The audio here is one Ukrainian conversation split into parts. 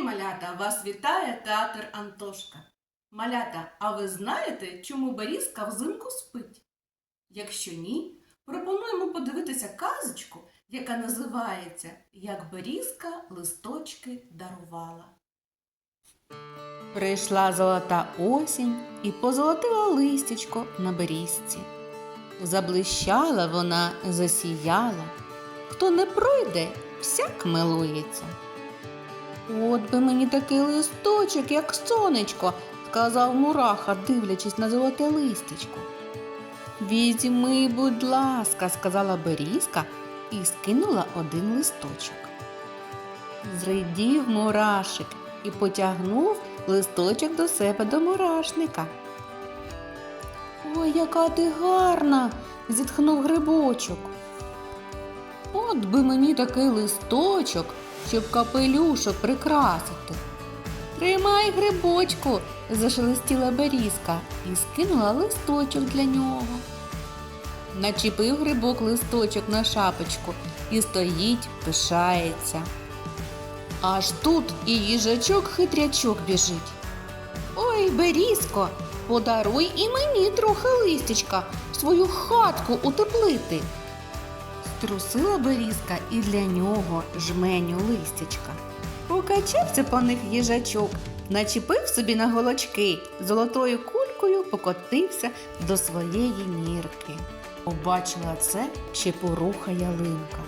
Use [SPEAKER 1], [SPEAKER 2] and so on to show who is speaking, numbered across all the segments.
[SPEAKER 1] день, малята! Вас вітає театр Антошка. Малята, а ви знаєте, чому Берізка взимку спить? Якщо ні, пропонуємо подивитися казочку, яка називається Як Берізка листочки дарувала. Прийшла золота осінь і позолотила листячко на берізці. Заблищала вона, засіяла. Хто не пройде, всяк милується. От би мені такий листочок, як сонечко, сказав мураха, дивлячись на золоте листячко. Візьми, будь ласка, сказала Берізка і скинула один листочок. Зридів мурашик і потягнув листочок до себе до мурашника. Ой, яка ти гарна, зітхнув грибочок. От би мені такий листочок, щоб капелюшок прикрасити. Тримай грибочку, зашелестіла берізка і скинула листочок для нього. Начепив грибок листочок на шапочку і стоїть, пишається. Аж тут і їжачок хитрячок біжить. Ой, берізко, подаруй і мені трохи листячка, свою хатку утеплити. Струсила берізка і для нього жменю листячка. Покачався по них їжачок, начепив собі на голочки, золотою кулькою покотився до своєї нірки. Побачила це чепуруха ялинка.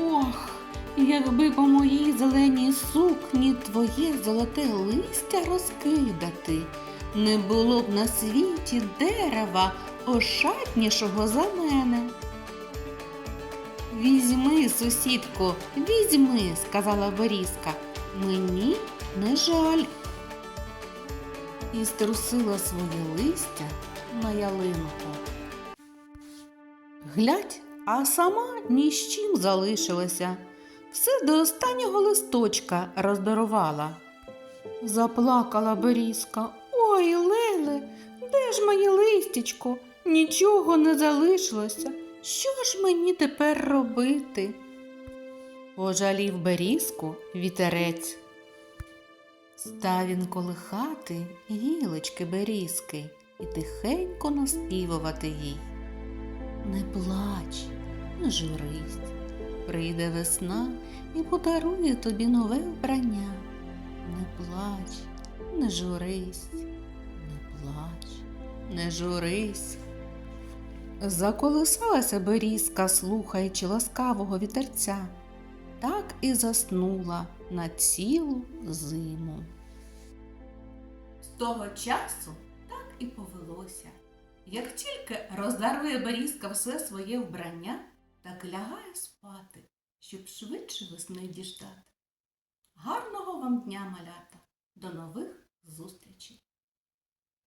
[SPEAKER 1] Ох, якби по моїй зеленій сукні твоє золоте листя розкидати, не було б на світі дерева ошатнішого за мене. Візьми, сусідко, візьми, сказала Борізка. Мені не жаль. І струсила своє листя на ялинку. Глядь, а сама ні з чим залишилася. Все до останнього листочка роздарувала. Заплакала Борізка. Ой, Леле, де ж моє листячко? Нічого не залишилося. Що ж мені тепер робити? Пожалів берізку вітерець. Став він колихати гілочки берізки і тихенько наспівувати їй. Не плач, не журись, прийде весна і подарує тобі нове вбрання. Не плач, не журись, не плач, не журись. Заколисалася берізка, слухаючи ласкавого вітерця, так і заснула на цілу зиму. З того часу так і повелося. Як тільки роздарує берізка все своє вбрання, так лягає спати, щоб швидше весни діждати. Гарного вам дня, малята! До нових зустрічей!